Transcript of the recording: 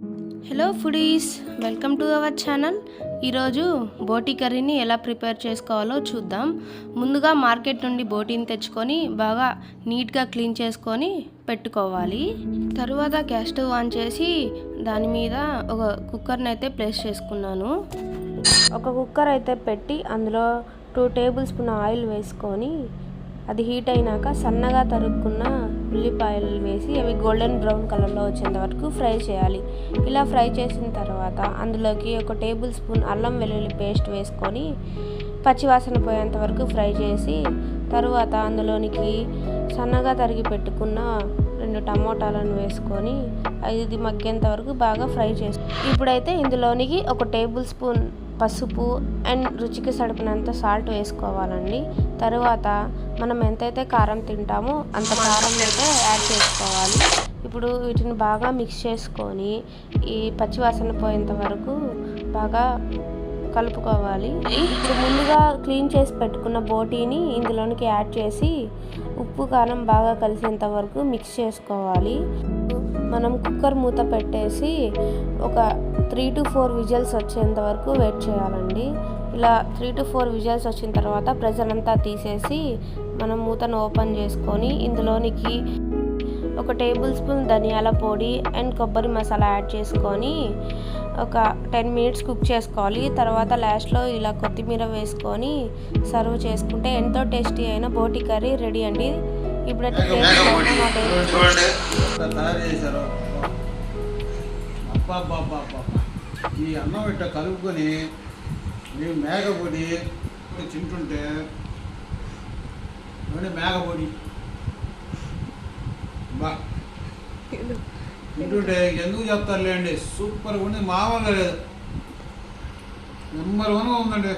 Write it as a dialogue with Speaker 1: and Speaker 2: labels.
Speaker 1: Hello foodies welcome to our channel ఈరోజు బోటీ కర్రీని ఎలా ప్రిపేర్ చేసుకోవాలో చూద్దాం. ముందుగా మార్కెట్ నుండి బోటీని తెచ్చుకొని బాగా నీట్గా క్లీన్ చేసుకొని పెట్టుకోవాలి. తరువాత గ్యాస్ స్టవ్ ఆన్ చేసి దాని మీద ఒక కుక్కర్ని అయితే ప్లేస్ చేసుకున్నాను. ఒక కుక్కర్ అయితే పెట్టి అందులో టూ టేబుల్ స్పూన్ ఆయిల్ వేసుకొని అది హీట్ అయినాక సన్నగా తరుక్కున్న ఉల్లిపాయలు వేసి అవి గోల్డెన్ బ్రౌన్ కలర్లో వచ్చేంత వరకు ఫ్రై చేయాలి. ఇలా ఫ్రై చేసిన తర్వాత అందులోకి ఒక టేబుల్ స్పూన్ అల్లం వెల్లుల్లి పేస్ట్ వేసుకొని పచ్చివాసన పోయేంత వరకు ఫ్రై చేసి తరువాత అందులోనికి సన్నగా తరిగి పెట్టుకున్న రెండు టమోటాలను వేసుకొని ఐదు మగ్గేంత వరకు బాగా ఫ్రై చేసి ఇప్పుడైతే ఇందులోనికి ఒక టేబుల్ స్పూన్ పసుపు అండ్ రుచికి సరిపడినంత సాల్ట్ వేసుకోవాలండి. తరువాత మనం ఎంతైతే కారం తింటామో అంత కారం అయితే యాడ్ చేసుకోవాలి. ఇప్పుడు వీటిని బాగా మిక్స్ చేసుకొని ఈ పచ్చివాసన పోయేంత వరకు బాగా కలుపుకోవాలి. ఇప్పుడు ముందుగా క్లీన్ చేసి పెట్టుకున్న బోటీని ఇందులోనికి యాడ్ చేసి ఉప్పు కారం బాగా కలిసేంత వరకు మిక్స్ చేసుకోవాలి. మనం కుక్కర్ మూత పెట్టేసి ఒక త్రీ టు ఫోర్ విజిల్స్ వచ్చేంత వరకు వెయిట్ చేయాలండి. ఇలా త్రీ టు ఫోర్ విజిల్స్ వచ్చిన తర్వాత ప్రెజర్ అంతా తీసేసి మనం మూతను ఓపెన్ చేసుకొని ఇందులోనికి ఒక టేబుల్ స్పూన్ ధనియాల పొడి అండ్ కొబ్బరి మసాలా యాడ్ చేసుకొని ఒక టెన్ మినిట్స్ కుక్ చేసుకోవాలి. తర్వాత లాస్ట్లో ఇలా కొత్తిమీర వేసుకొని సర్వ్ చేసుకుంటే ఎంతో టేస్టీ అయిన బోటి కర్రీ రెడీ అండి. ఇప్పుడైతే టేస్ట్.
Speaker 2: ఈ అన్నం ఇట్ట కలుపుకొని మేము మేఘపొడి తింటుంటే మేఘపొడి మేకపొడి బా. తింటుంటే ఎందుకు చెప్తారులేండి? సూపర్గా ఉంది మామూలుగా లేదు. నెంబర్ వన్ ఉందండి.